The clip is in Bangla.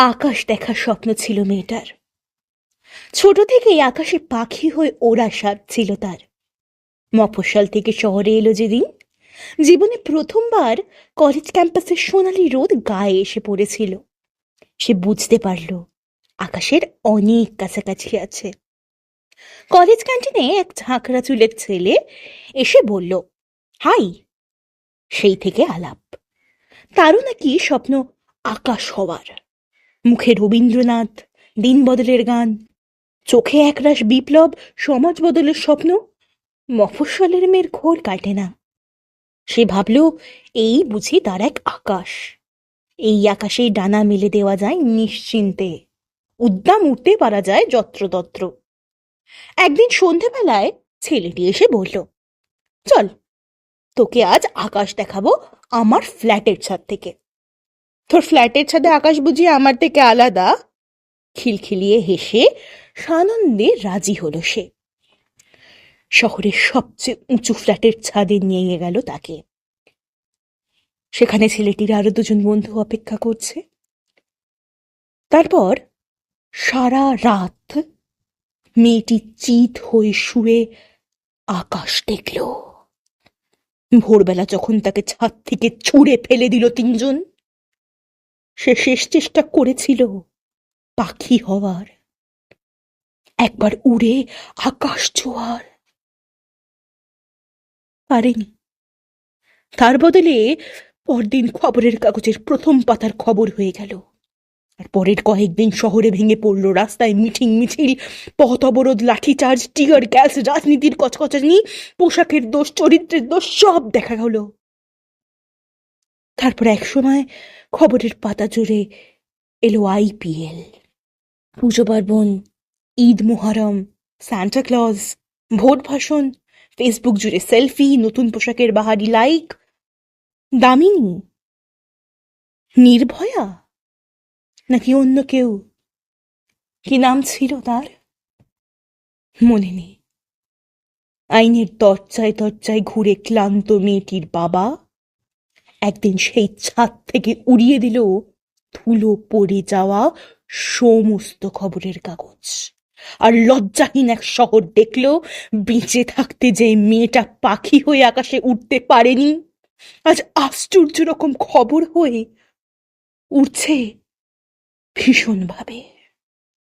আকাশ দেখার স্বপ্ন ছিল মেয়েটার। ছোট থেকেই আকাশে পাখি হয়ে ওড়া স্বাদ ছিল তার। মফস্বল থেকে শহরে এলো যেদিন। জীবনে প্রথমবার কলেজ ক্যাম্পাসের সোনালি রোদ গায়ে এসে পড়েছিল। সে বুঝতে পারল, আকাশের অনেক কাছাকাছি আছে। কলেজ ক্যান্টিনে এক ঝাঁকড়া চুলের ছেলে এসে বলল, হাই, সেই থেকে আলাপ। তারও নাকি স্বপ্ন আকাশ হওয়ার। মুখে রবীন্দ্রনাথ, দিন বদলের গান, চোখে একরাশ বিপ্লব, সমাজ বদলের স্বপ্ন, মফস্বলের মেয়ের ঘোর কাটে না। সে ভাবল, এই বুঝি তার এক আকাশ। এই আকাশে ডানা মেলে দেওয়া যায় নিশ্চিন্তে। উদ্দাম উঠতে পারা যায় যত্রতত্র। একদিন সন্ধেবেলায় ছেলেটি এসে বলল, চল, তোকে আজ আকাশ দেখাবো আমার ফ্ল্যাটের ছাদ থেকে। তোর ফ্ল্যাটের ছাদে আকাশ বুঝি আমার থেকে আলাদা? খিলখিলিয়ে হেসে সানন্দে রাজি হলো সে। শহরের সবচেয়ে উঁচু ফ্ল্যাটের ছাদে নিয়ে গেল তাকে। সেখানে ছেলেটির আরও দুজন বন্ধু অপেক্ষা করছে। তারপর সারা রাত মেয়েটি চিত হয়ে শুয়ে আকাশ দেখল। ভোরবেলা যখন তাকে ছাদ থেকে ছুঁড়ে ফেলে দিল তিনজন সে শেষ চেষ্টা করেছিল পাখি হওয়ার। একবার উড়ে আকাশ ছোঁয়ার পারেনি। তার বদলে পরদিন খবরের কাগজের প্রথম পাতার খবর হয়ে গেল। আর পরের কয়েকদিন শহরে ভেঙে পড়ল রাস্তায় মিটিং মিছিল, পথ অবরোধ লাঠিচার্জ টিয়ার, গ্যাস, রাজনীতির কচকচানি, পোশাকের দোষ, চরিত্রের দোষ, সব দেখা গেল। তারপর এক সময় খবরের পাতা জুড়ে এলো আইপিএল। পুজো পার্বণ, Eid Muharram, Santa Claus, vote ভাষণ, ফেসবুক জুড়ে সেলফি, নতুন পোশাকের বাহারি লাইক। দামিনী? নির্ভয়া? নাকি অন্য কেউ? কি নাম ছিল তার? মনে নেই। আইনের দরজায় দরজায় ঘুরে ক্লান্ত মেয়েটির বাবা। একদিন সেই ছাদ থেকে উড়িয়ে দিল ধুলো পড়ে যাওয়া সমস্ত খবরের কাগজ। আর লজ্জাহীন এক শহর দেখল, বেঁচে থাকতে যে মেয়েটা পাখি হয়ে আকাশে উঠতে পারেনি, আজ আশ্চর্য রকম খবর হয়ে উঠছে ভীষণভাবে।